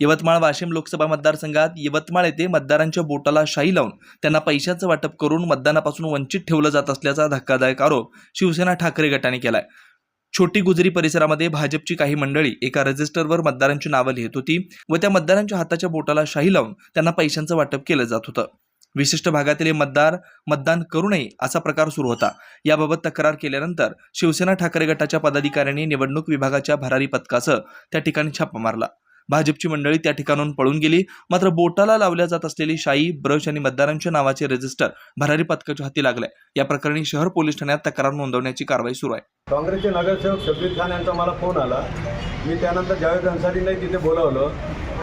यवतमाळ वाशिम लोकसभा मतदारसंघात यवतमाळ येथे मतदारांच्या बोटाला शाई लावून त्यांना पैशाचं वाटप करून मतदानापासून वंचित ठेवलं जात असल्याचा धक्कादायक आरोप शिवसेना ठाकरे गटाने केलाय. छोटी गुजरी परिसरामध्ये भाजपची काही मंडळी एका रजिस्टरवर मतदारांची नावं लिहित होती व त्या मतदारांच्या हाताच्या बोटाला शाही लावून त्यांना पैशांचं वाटप केलं जात होतं. विशिष्ट भागातील मतदार मतदान करू नये असा प्रकार सुरू होता. याबाबत तक्रार केल्यानंतर शिवसेना ठाकरे गटाच्या पदाधिकाऱ्यांनी निवडणूक विभागाच्या भरारी पथकासह त्या ठिकाणी छापा मारला. भाजपची मंडळी त्या ठिकाणून पळून गेली. मात्र बोटाला लावल्या जात असलेली शाई ब्रश आणि मतदारांच्या नावाचे रजिस्टर भरारी पथकाच्या हाती लागले या प्रकरणी शहर पोलीस ठाण्यात तक्रार नोंदवण्याची कारवाई सुरू आहे. काँग्रेसचे नगरसेवक शब्बीर खान यांचा मला फोन आला. मी त्यानंतर जावेद अन्सारींनाही तिथे बोलावलं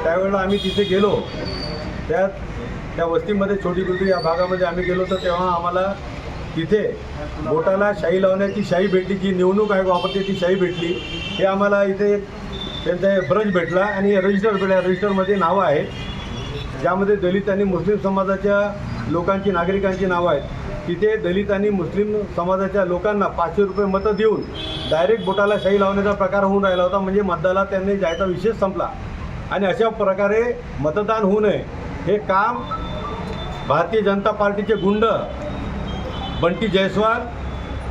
त्यावेळेला आम्ही तिथे गेलो. त्यात त्या वस्तीमध्ये छोटी गुजरी या भागामध्ये आम्ही गेलो तर तेव्हा आम्हाला तिथे बोटाला शाई लावण्याची शाई भेटली जी निवडणूक आयोग वापरते ती शाई भेटली. हे आम्हाला इथे त्यांचा एक ब्रश भेटला आणि रजिस्टर भेटला रजिस्टरमध्ये नावं आहेत. ज्यामध्ये दलित आणि मुस्लिम समाजाच्या लोकांची नागरिकांची नावं आहेत. तिथे दलित आणि मुस्लिम समाजाच्या लोकांना पाचशे रुपये मतं देऊन डायरेक्ट बोटाला शाही लावण्याचा प्रकार होऊन राहिला होता. म्हणजे मतदानाला त्यांनी जायचा विषय संपला. आणि अशा प्रकारे मतदान होऊ नये हे काम भारतीय जनता पार्टीचे गुंड बंटी जयस्वाल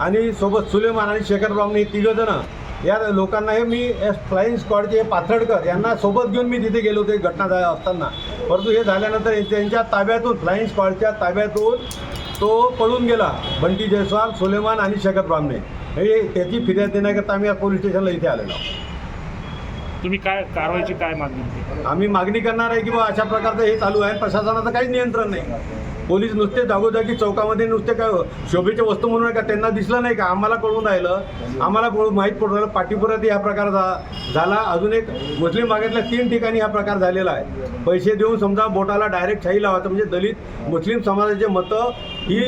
आणि सोबत सुलेमान आणि शेखर ब्राह्मण हे तिघंजणं या लोकांना हे मी फ्लाईंग स्क्वॉडचे हे पाथर्डकर यांना सोबत घेऊन मी तिथे गेलो होतो घटना झा असताना परंतु हे झाल्यानंतर त्यांच्या ताब्यातून फ्लाईंग स्क्वॉडच्या ताब्यातून तो पळून गेला बंटी जयस्वाल सुलेमान आणि शेखर ब्राह्मणे हे त्याची फिर्याद देण्याकरता आम्ही या पोलीस स्टेशनला इथे आलेलो. तुम्ही काय कारवाईची काय मागणी? आम्ही मागणी करणार आहे की बा अशा प्रकारचं हे चालू आहे प्रशासनाचं काहीच नियंत्रण नाही पोलीस नुसते जागोजागी चौकामध्ये नुसते काय शोभेच्या वस्तू म्हणून का? त्यांना दिसलं नाही का? आम्हाला कळून राहिलं. आम्हाला कळून माहीत पडून राहिलं. पाठीपुरात हा प्रकार झाला. अजून एक मुस्लिम भागातल्या तीन ठिकाणी हा प्रकार झालेला आहे. पैसे देऊन समजा बोटाला डायरेक्ट शाही लावायचं म्हणजे दलित मुस्लिम समाजाचे मतं ही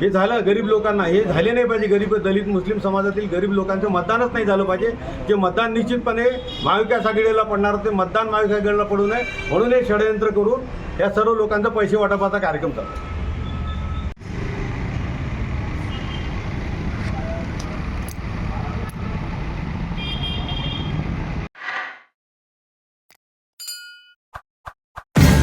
हे झालं गरीब लोकांना. हे झाले नाही पाहिजे गरीब दलित मुस्लिम समाजातील गरीब लोकांचं मतदानच नाही झालं पाहिजे. जे मतदान निश्चितपणे महाविकास आघाडीला पडणार ते मतदान महाविकास आघाडीला पडू नये. म्हणून हे षडयंत्र करून या सर्व लोकांचा पैसे वाटपाचा कार्यक्रम चालतो